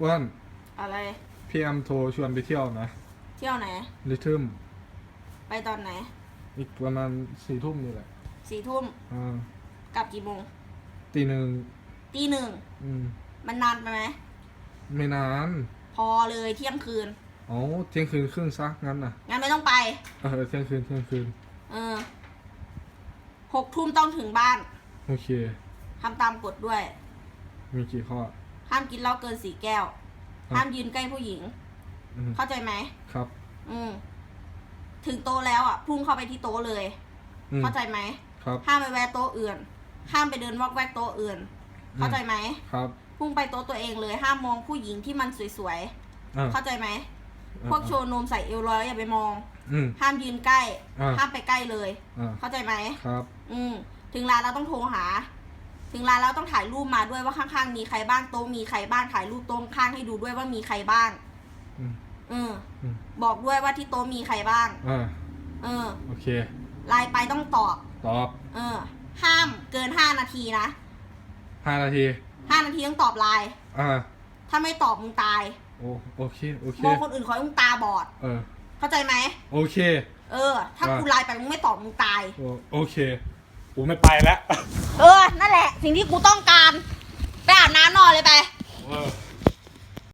อ้วนอะไร พี่แอมโทรชวนไปเที่ยวนะเที่ยวไหน ลิทึมไปตอนไหน อีกประมาณสี่ทุ่มนี่แหละสี่ทุ่มอ่ากลับกี่โมง ตีหนึ่งตีหนึ่ง อืมมันนานไปไหม ไม่นานพอเลยเที่ยงคืนอ๋อเที่ยงคืนครึ่งซะงั้นน่ะงั้นไม่ต้องไป เออเที่ยงคืนเที่ยงคืน เออหกทุ่มต้องถึงบ้านโอเคทำตามกฎด้วย มีกี่ข้อ ห้ามกินเหล้าเกินสี่แก้วครับห้ามยืนใกล้ผู้หญิง อืมเข้าใจไหมครับอืม ถึงโต๊ะแล้วอะพุ่งเข้าไปที่โต๊ะเลย อืมเข้าใจไหมครับ ห้ามไปแวะโต๊ะอื่น ห้ามไปเดินวอกแวกโต๊ะอื่นเข้าใจไหมครับพุ่งไปโต๊ะตัวเองเลย ห้ามมองผู้หญิงที่มันสวยอ่าๆ เข้าใจไหมอ่าพวกโชว์นมใส่เอวลอยอย่าไปมอง อืม ห้ามยืนใกล้ อ่า ห้ามไปใกล้เลย อ่าเข้าใจไหม ครับ อืม ถึงร้านเราต้องโทรหา ถึงร้านเราต้องถ่ายรูปมาด้วยว่าข้างๆ มีใครบ้างโต๊ะมีใครบ้างถ่ายรูปโต๊ะข้างให้ดูด้วยว่ามีใครบ้างอืมอืมอืมบอกด้วยว่าที่โต๊ะมีใครบ้าง อ่าเออโอเค ไลน์ไปต้องตอบ ตอบเออ ห้ามเกินห้านาทีนะห้านาที ห้านาทีต้องตอบไลน์อ่า ถ้าไม่ตอบมึงตายโอโอเค โอเค มองคนอื่นเขาต้องตาบอด เออ เข้าใจไหมโอเค เออ ถ้าอ่ากูไลน์ไปมึงไม่ตอบมึงตาย โอโอเค กูไม่ไปแล้ว เออนั่นแหละ สิ่งที่กูต้องการ ไปอาบน้ำนอนเลยไป